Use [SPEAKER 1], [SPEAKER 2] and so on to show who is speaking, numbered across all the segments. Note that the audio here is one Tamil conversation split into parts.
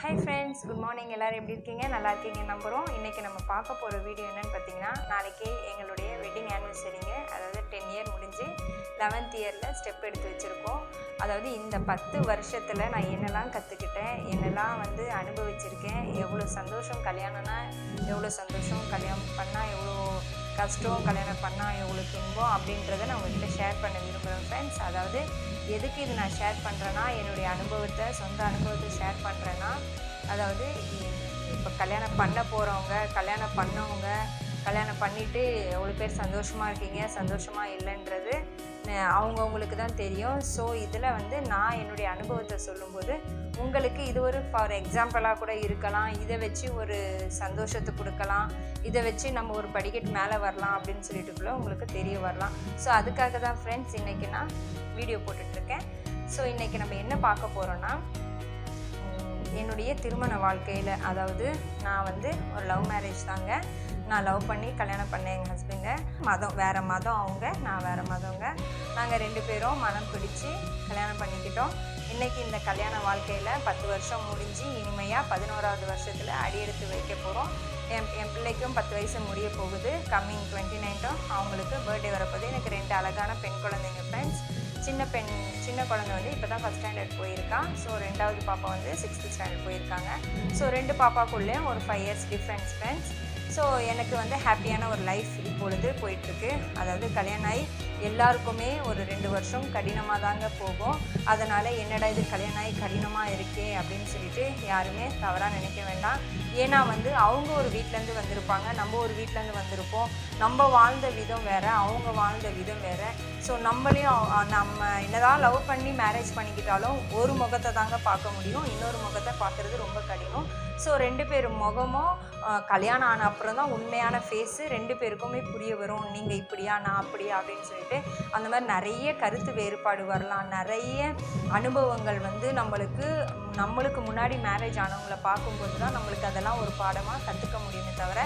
[SPEAKER 1] ஹாய் ஃப்ரெண்ட்ஸ் குட் மார்னிங் எல்லோரும் எப்படி இருக்கீங்க? நல்லா இருக்கீங்க நம்புகிறோம் இன்றைக்கி நம்ம பார்க்க போகிற வீடியோ என்னென்னு பார்த்தீங்கன்னா நாளைக்கு எங்களுடைய வெட்டிங் ஆனிவர்சரிங்க அதாவது டென் இயர் முடிஞ்சு லெவன்த் இயரில் ஸ்டெப் எடுத்து வச்சுருக்கோம். அதாவது இந்த பத்து வருஷத்தில் நான் என்னெல்லாம் கற்றுக்கிட்டேன் என்னெல்லாம் வந்து அனுபவிச்சிருக்கேன் எவ்வளோ சந்தோஷம் கல்யாணம்னா எவ்வளோ சந்தோஷம் கல்யாணம் பண்ணால் எவ்வளோ கஷ்டம் கல்யாணம் பண்ணால் எவ்வளோ துன்பம் அப்படின்றத நான் உங்கள்கிட்ட ஷேர் பண்ண விரும்புகிறேன் ஃப்ரெண்ட்ஸ் அதாவது எதுக்கு இது நான் ஷேர் பண்ணுறேன்னா என்னுடைய அனுபவத்தை சொந்த அனுபவத்தை ஷேர் பண்ணுறேன்னா அதாவது இப்போ கல்யாணம் பண்ண போகிறவங்க கல்யாணம் பண்ணவங்க கல்யாணம் பண்ணிவிட்டு எவ்வளோ பேர் சந்தோஷமாக இருக்கீங்க சந்தோஷமாக இல்லைன்றது அவங்கவங்களுக்கு தான் தெரியும். ஸோ இதில் வந்து நான் என்னுடைய அனுபவத்தை சொல்லும்போது உங்களுக்கு இது ஒரு ஃபார் எக்ஸாம்பிளாக கூட இருக்கலாம். இதை வச்சு ஒரு சந்தோஷத்தை கொடுக்கலாம். இதை வச்சு நம்ம ஒரு படிக்கட்டு மேலே வரலாம் அப்படின்னு சொல்லிட்டுக்குள்ள உங்களுக்கு தெரிய வரலாம். ஸோ அதுக்காக தான் ஃப்ரெண்ட்ஸ் இன்றைக்கி நான் வீடியோ போட்டுட்ருக்கேன் ஸோ இன்றைக்கி நம்ம என்ன பார்க்க போகிறோன்னா என்னுடைய திருமண வாழ்க்கையில் அதாவது நான் வந்து ஒரு லவ் மேரேஜ் தாங்க. நான் லவ் பண்ணி கல்யாணம் பண்ணேன் எங்கள் ஹஸ்பண்டை மதம் வேறு மதம் அவங்க நான் வேறு மதங்க நாங்கள் ரெண்டு பேரும் மனம் பிடிச்சி கல்யாணம் பண்ணிக்கிட்டோம். இன்றைக்கி இந்த கல்யாண வாழ்க்கையில் பத்து வருஷம் முடிஞ்சு இனிமையாக பதினோராவது வருஷத்தில் அடியெடுத்து வைக்க போகிறோம் என் என் பிள்ளைக்கும் பத்து வயசு முடிய போகுது. கம்மிங் டுவெண்ட்டி நைன்ட்டும் அவங்களுக்கு பர்த்டே வரப்போகுது. எனக்கு ரெண்டு அழகான பெண் குழந்தைங்க ஃப்ரெண்ட்ஸ் சின்ன பெண் சின்ன குழந்தை வந்து இப்போ தான் ஃபஸ்ட் ஸ்டாண்டர்ட் போயிருக்கான். ஸோ ரெண்டாவது பாப்பா வந்து சிக்ஸ்த்து ஸ்டாண்டர்ட் போயிருக்காங்க. ஸோ ரெண்டு பாப்பாக்குள்ளேயும் ஒரு five years difference friends so எனக்கு வந்து ஹாப்பியான ஒரு லைஃப் இப்பொழுது போயிட்டுருக்கு. அதாவது கல்யாணம் ஆகி எல்லாருக்குமே ஒரு ரெண்டு வருஷம் கடினமாக தாங்க போகும். அதனால் என்னடா இது கல்யாணம் ஆகி கடினமாக இருக்கே அப்படின்னு சொல்லிட்டு யாருமே தவறாக நினைக்க வேண்டாம். ஏன்னா வந்து அவங்க ஒரு வீட்டிலேருந்து வந்திருப்பாங்க நம்ம ஒரு வீட்டிலேருந்து வந்திருப்போம். நம்ம வாழ்ந்த விதம் வேறு அவங்க வாழ்ந்த விதம் வேறு. ஸோ நம்மளையும் நம்ம என்னதான் லவ் பண்ணி மேரேஜ் பண்ணிக்கிட்டாலும் ஒரு முகத்தை தாங்க பார்க்க முடியும். இன்னொரு முகத்தை பார்க்குறது ரொம்ப கடினம். ஸோ ரெண்டு பேர் முகமும் கல்யாணம் ஆன அப்புறம் தான் உண்மையான ஃபேஸு ரெண்டு பேருக்குமே புரிய வரும். நீங்கள் இப்படியா நான் அப்படியா அப்படின்னு சொல்லிட்டு அந்த மாதிரி நிறைய கருத்து வேறுபாடு வரலாம். நிறைய அனுபவங்கள் வந்து நம்மளுக்கு நம்மளுக்கு முன்னாடி மேரேஜ் ஆனவங்கள பார்க்கும்போது தான் நம்மளுக்கு அதெல்லாம் ஒரு பாடமாக கற்றுக்க முடியுமே தவிர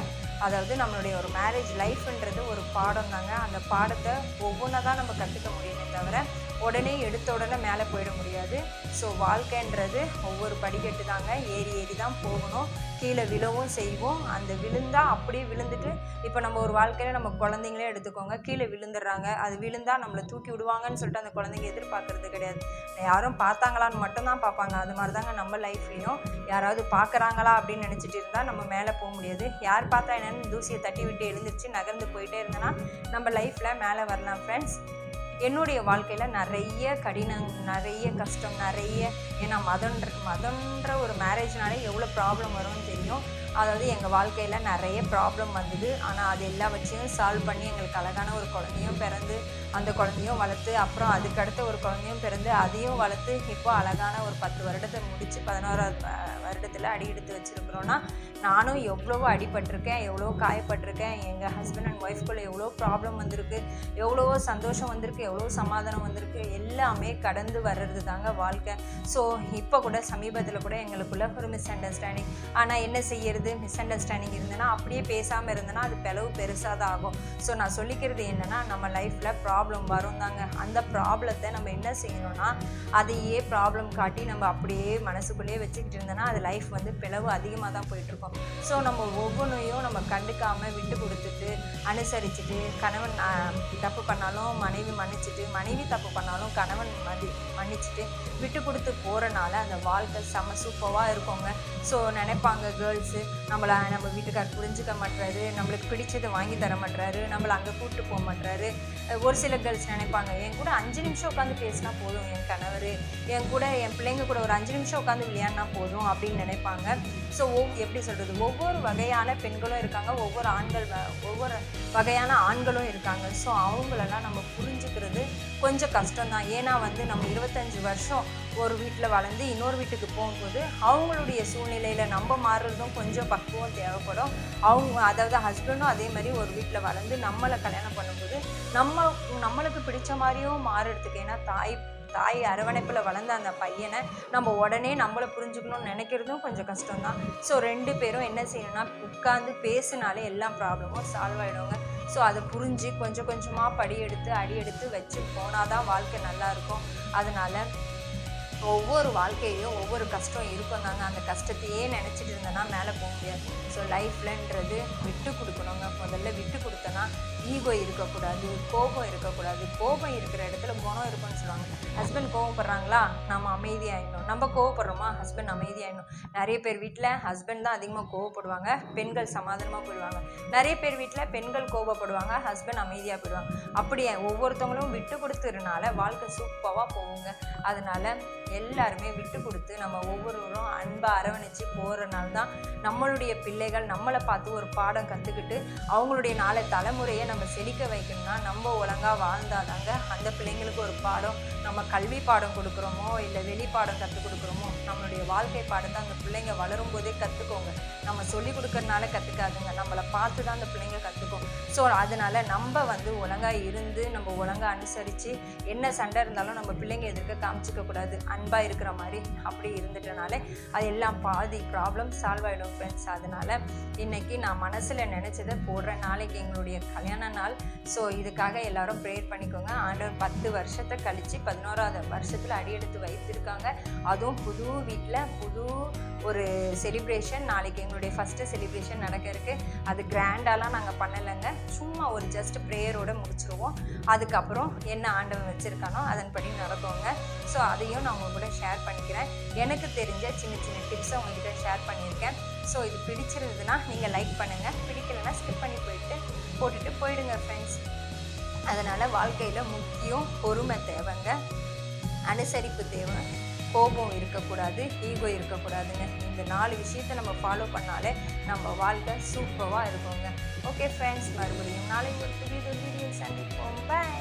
[SPEAKER 1] அதாவது நம்மளுடைய ஒரு மேரேஜ் லைஃப்ன்றது ஒரு பாடம் தாங்க. அந்த பாடத்தை ஒவ்வொன்றா தான் நம்ம கற்றுக்க முடியுமே தவிர உடனே எடுத்த உடனே மேலே போயிட முடியாது. ஸோ வாழ்க்கைன்றது ஒவ்வொரு படிக்கட்டு தாங்க. ஏறி ஏறி தான் போகணும். கீழே விழவும் செய்வோம். அந்த விழுந்தா அப்படியே விழுந்துட்டு இப்போ நம்ம ஒரு வாழ்க்கையில் நம்ம குழந்தைங்களே எடுத்துக்கோங்க. கீழே விழுந்துடுறாங்க. அது விழுந்தா நம்மளை தூக்கி விடுவாங்கன்னு சொல்லிட்டு அந்த குழந்தைங்க எதிர்பார்க்கறது கிடையாது. யாரும் பார்த்தாங்களான்னு மட்டும்தான் பார்ப்பாங்க. அது மாதிரி தாங்க நம்ம லைஃப்லேயும் யாராவது பார்க்குறாங்களா அப்படின்னு நினச்சிட்டு இருந்தால் நம்ம மேலே போக முடியாது. யார் பார்த்தா என்னென்னு தூசியை தட்டி விட்டு எழுந்திரிச்சு நகர்ந்து போயிட்டே இருந்தேன்னா நம்ம லைஃப்பில் மேலே வரலாம் ஃப்ரெண்ட்ஸ் என்னுடைய வாழ்க்கையில் நிறைய கடினம் நிறைய கஷ்டம் நிறைய ஏன்னா மதன்ற மதன்ற ஒரு மேரேஜ்னாலே எவ்வளோ ப்ராப்ளம் வரும்னு தெரியும். அதாவது எங்கள் வாழ்க்கையில் நிறைய ப்ராப்ளம் வந்தது. ஆனால் அது எல்லா வச்சையும் சால்வ் பண்ணி எங்களுக்கு அழகான ஒரு குழந்தையும் பிறந்து அந்த குழந்தையும் வளர்த்து அப்புறம் அதுக்கடுத்த ஒரு குழந்தையும் பிறந்து அதையும் வளர்த்து இப்போ அழகான ஒரு பத்து வருடத்தை முடித்து பதினோராவது வருடத்தில் அடி எடுத்து வச்சுருக்குறோன்னா நானும் எவ்வளவோ அடிபட்டிருக்கேன் எவ்வளோ காயப்பட்டிருக்கேன். எங்கள் ஹஸ்பண்ட் அண்ட் ஒய்ஃப்குள்ளே எவ்வளோ ப்ராப்ளம் வந்திருக்கு எவ்வளவோ சந்தோஷம் வந்திருக்கு எவ்வளோ சமாதானம் வந்திருக்கு எல்லாமே கடந்து வர்றது தாங்க வாழ்க்கை. ஸோ இப்போ கூட சமீபத்தில் கூட எங்களுக்குள்ள ஒரு மிஸ் அண்டர்ஸ்டாண்டிங் ஆனால் என்ன செய்யறது? மிஸ் அண்டர்ஸ்டாண்டிங் இருந்ததுன்னா அப்படியே பேசாமல் இருந்தேன்னா அது பிளவு பெருசாக தான் ஆகும். ஸோ நான் சொல்லிக்கிறது என்னென்னா நம்ம லைஃப்பில் ப்ராப்ளம் வரும் தாங்க அந்த ப்ராப்ளத்தை நம்ம என்ன செய்யணும்னா அதையே ப்ராப்ளம் காட்டி நம்ம அப்படியே மனசுக்குள்ளேயே வச்சுக்கிட்டு இருந்தோன்னா அது லைஃப் வந்து பிளவு அதிகமாக தான் போயிட்டுருக்கோம். ஸோ நம்ம ஒவ்வொன்றையும் நம்ம கண்டுக்காமல் விட்டு கொடுத்துட்டு அனுசரிச்சுட்டு கணவன் தப்பு மனைவி மன்னிச்சுட்டு மனைவி தப்பு பண்ணாலும் கணவன் மதி மன்னிச்சிட்டு விட்டு கொடுத்து போகிறனால அந்த வாழ்க்கை செம சூப்பராக இருக்கோங்க. ஸோ நினைப்பாங்க கேர்ள்ஸு நம்மளை நம்ம வீட்டுக்கார் புரிஞ்சுக்க மாட்டுறாரு நம்மளுக்கு பிடிச்சதை வாங்கி தர மாட்டாரு நம்மளை அங்கே கூப்பிட்டு போக மாட்டுறாரு ஒரு சில கேர்ள்ஸ் நினைப்பாங்க என் கூட அஞ்சு நிமிஷம் உட்காந்து பேசினா போதும் என் கணவர். என் கூட என் பிள்ளைங்க கூட ஒரு அஞ்சு நிமிஷம் உட்காந்து விளையாடினா போதும் அப்படின்னு நினைப்பாங்க. ஸோ எப்படி சொல்கிறது ஒவ்வொரு வகையான பெண்களும் இருக்காங்க ஒவ்வொரு ஆண்கள் ஒவ்வொரு வகையான ஆண்களும் இருக்காங்க. ஸோ அவங்களெல்லாம் நம்ம புரிஞ்சுக்கிறது கொஞ்சம் கஷ்டம்தான். ஏன்னா வந்து நம்ம இருபத்தஞ்சி வருஷம் ஒரு வீட்டில் வளர்ந்து இன்னொரு வீட்டுக்கு போகும்போது அவங்களுடைய சூழ்நிலையில் நம்ம மாறுறதும் கொஞ்சம் பக்குவம் தேவைப்படும். அவங்க அதாவது ஹஸ்பண்டும் அதே மாதிரி ஒரு வீட்டில் வளர்ந்து நம்மளை கல்யாணம் பண்ணும்போது நம்ம நம்மளுக்கு பிடிச்ச மாதிரியும் மாறுறதுக்கு. ஏன்னா தாய் தாய் அரவணைப்பில் வளர்ந்த அந்த பையனை நம்ம உடனே நம்மளை புரிஞ்சுக்கணும்னு நினைக்கிறதும் கொஞ்சம் கஷ்டம்தான். ஸோ ரெண்டு பேரும் என்ன செய்யணும்னா உட்காந்து பேசினாலே எல்லா ப்ராப்ளமும் சால்வ் ஆகிடுவாங்க ஸோ அதை புரிஞ்சு கொஞ்சம் கொஞ்சமாக படி எடுத்து அடி எடுத்து வச்சு போனால் தான் வாழ்க்கை நல்லாயிருக்கும். அதனால் அதனால ஒவ்வொரு வாழ்க்கையிலையும் ஒவ்வொரு கஷ்டம் இருக்கும் தாங்க அந்த கஷ்டத்தையே நினச்சிட்டு இருந்தேன்னா மேலே போக முடியாது. ஸோ லைஃப்லன்றது விட்டு கொடுக்கணுங்க. முதல்ல விட்டு கொடுத்தனா ஈகோ இருக்கக்கூடாது கோபம் இருக்கக்கூடாது. கோபம் இருக்கிற இடத்துல குணம் இருக்கும்னு சொல்லுவாங்க. ஹஸ்பண்ட் கோவப்படுறாங்களா? நம்ம அமைதியாயிடணும். நம்ம கோவப்படுறோமா? ஹஸ்பண்ட் அமைதியாயிடணும். நிறைய பேர் வீட்டில் ஹஸ்பண்ட் தான் அதிகமாக கோவப்படுவாங்க. பெண்கள் சமாதானமாக போயிடுவாங்க. நிறைய பேர் வீட்டில் பெண்கள் கோவப்படுவாங்க ஹஸ்பண்ட் அமைதியாக போயிடுவாங்க. அப்படியே ஒவ்வொருத்தவங்களும் விட்டு கொடுத்துறதுனால வாழ்க்கை சூப்பராக போகுங்க. அதனால் எல்லாருமே விட்டு கொடுத்து நம்ம ஒவ்வொருவரும் அன்பாக அரவணைச்சு போகிறனால தான் நம்மளுடைய பிள்ளைகள் நம்மளை பார்த்து ஒரு பாடம் கற்றுக்கிட்டு அவங்களுடைய நாளை தலைமுறையை நம்ம செழிக்க வைக்கணும்னா நம்ம ஒழுங்காக வாழ்ந்தாதாங்க அந்த பிள்ளைங்களுக்கு ஒரு பாடம் நம்ம கல்வி பாடம் கொடுக்குறோமோ இல்லை வெளி பாடம் கற்றுக் கொடுக்குறோமோ நம்மளுடைய வாழ்க்கை பாடத்தை அந்த பிள்ளைங்க வளரும் போதே கற்றுக்கோங்க நம்ம சொல்லி கொடுக்கறனால கற்றுக்காதுங்க நம்மளை பார்த்து தான் அந்த பிள்ளைங்க கற்றுக்கும் ஸோ அதனால நம்ம வந்து ஒழுங்காக இருந்து நம்ம ஒழுங்காக அனுசரித்து என்ன சண்டை இருந்தாலும் நம்ம பிள்ளைங்க எதிர்க்க காமிச்சிக்க கூடாது. அன்பாக இருக்கிற மாதிரி அப்படி இருந்துட்டனாலே அது எல்லாம் பாதி ப்ராப்ளம் சால்வ் ஆகிடும் ஃப்ரெண்ட்ஸ் அதனால இன்னைக்கு நான் மனசில் நினச்சதை போடுற நாளைக்கு எங்களுடைய கல்யாண நாள். ஸோ இதுக்காக எல்லாரும் ப்ரேயர் பண்ணிக்கோங்க. ஆண்டவர் பத்து வருஷத்தை கழித்து பதினோராவது வருஷத்தில் அடியெடுத்து வைத்திருக்காங்க. அதுவும் புது வீட்டில் புது ஒரு செலிப்ரேஷன் நாளைக்கு எங்களுடைய ஃபஸ்ட்டு செலிப்ரேஷன் நடக்க இருக்கு. அது கிராண்டாலாம் நாங்கள் பண்ணலைங்க. சும்மா ஒரு ஜஸ்ட் ப்ரேயரோடு முடிச்சிருவோம். அதுக்கப்புறம் என்ன ஆண்டவன் வச்சுருக்கானோ அதன்படி நடக்குங்க. ஸோ அதையும் நான் உங்கள் கூட ஷேர் பண்ணிக்கிறேன். எனக்கு தெரிஞ்ச சின்ன சின்ன டிப்ஸை உங்ககிட்ட ஷேர் பண்ணியிருக்கேன். ஸோ இது பிடிச்சிருந்ததுன்னா நீங்கள் லைக் பண்ணுங்கள் பிடிக்கலைன்னா ஸ்கிப் பண்ணி போயிட்டு போட்டுட்டு போயிடுங்க ஃப்ரெண்ட்ஸ் அதனால் வாழ்க்கையில் முக்கியம் பொறுமை தேவைங்க. அனுசரிப்பு தேவை. கோபம் இருக்கக்கூடாது ஈகோ இருக்கக்கூடாதுங்க. இந்த நாலு விஷயத்தை நம்ம ஃபாலோ பண்ணாலே நம்ம வாழ்க்கை சூப்பராக இருக்குங்க. ஓகே ஃப்ரெண்ட்ஸ் மறுபடியும் நாளைக்கு ஒரு புதிய வீடியோ சந்திப்போம். பாய்